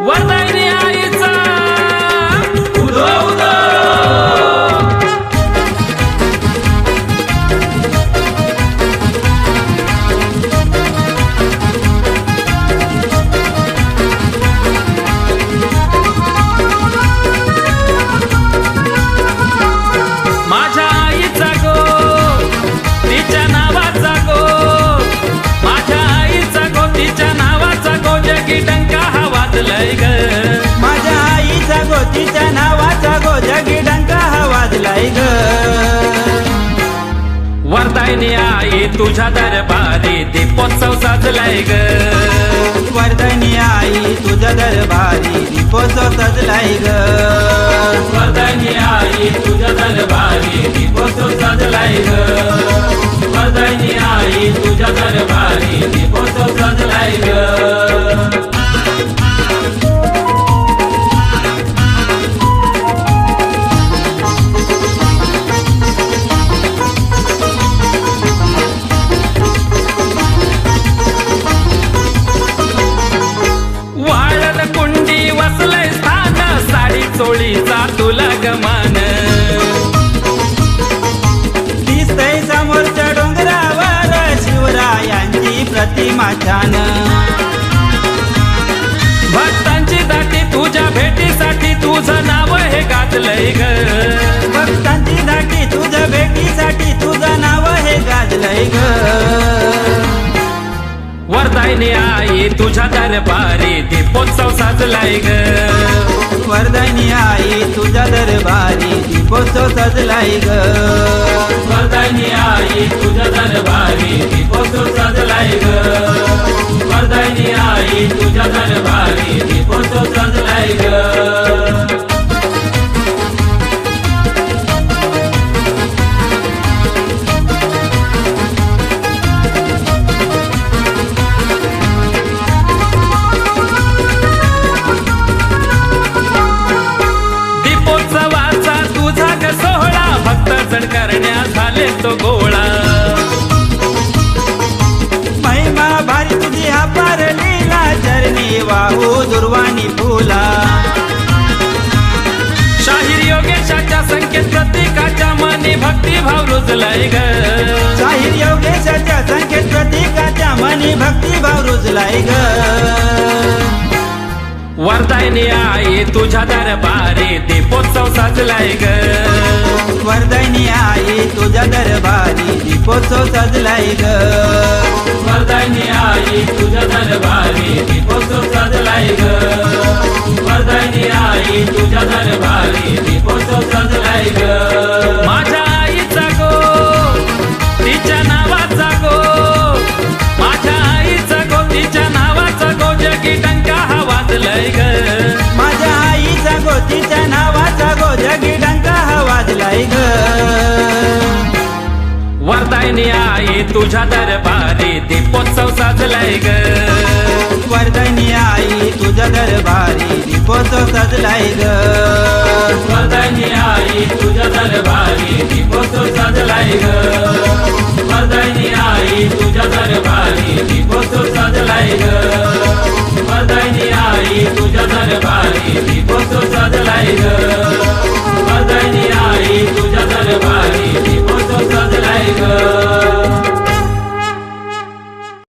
वरदायिनी आई वाजलाय ग. माझ्या आईचा गोतीच्या नावाचा गो जगी डंका हा वाजलाय ग. वरदायनी आई तुझ्या दरबारी दीपोत्सव साजलाय ग. वर्धनी आई तुझ्या दरबारी दीपोत्सव सजलाय ग. वरदायनी आई तुझ्या दरबारी दीपोत्सव साजलाय ग. वरदायनी आई तुझ्या दरबारी दीपोत्सव साजलाय ग. साडी चोळीचा तुला गमान. दिसतय समोरच्या डोंगरावर शिवरायांची प्रतिमा छान. भक्तांची दाटी तुझ्या भेटीसाठी तुझं नाव हे गाजलंय ग. भक्तांची दाटी तुझ्या भेटीसाठी तुझं नाव हे गाजलंय ग. वरदायनी आई तुझ्या दरबारी दीपोत्सव साजलाय ग. वर्धनी आई तुझ्या दरबारी दीपोत्सव सजलाय ग. वरदायनी आई तुझ्या दरबारी दीपोत्सव सजलाय ग. वरदायनी आई तुझ्या दरबारी दीपोत्सव सजलाय ग. भक्त जण करण्या झाले तो गोळा. महिमा भारी तुझी हा पार लीला चरणी वाहू दुर्वाणी फुला. शाहीर योगेशाच्या संकेत प्रतीकाच्या मनी भक्तिभाव रुजलाय ग. शाहीर योगेशाच्या संकेत प्रतीकाच्या मनी भक्तिभाव रुजलाय ग. वरदायनी आई तुझ्या दरबारी दीपोत्सव साजलाय ग. तुझ्या दरबारी दीपोत्सव सजलाय ग. वरदायनी आई तुझ्या दरबारी दीपोत्सव साजलाय ग. वरदायनी आई तुझ्या दरबारी दीपोत्सव साजलाय ग. माझ्या आईचा गो तिच्या नावाचा गो. माझ्या आईचा गो तिच्या नावाचा गो जगी डंका हा वाजलाय ग. माझ्या आईचा गोतीच्या नावाचा गो जगी डंका हा वाजलाय ग. वरदायनी आई तुझ्या दरबारी दीपोत्सव साजलाय ग. वर्धनी आई तुझ्या दरबारी दीपोत्सव सजलाय ग. वरदायनी आई तुझ्या दरबारी दीपोत्सव साजलाय ग. वरदायनी आई तुझ्या दरबारी दीपोत्सव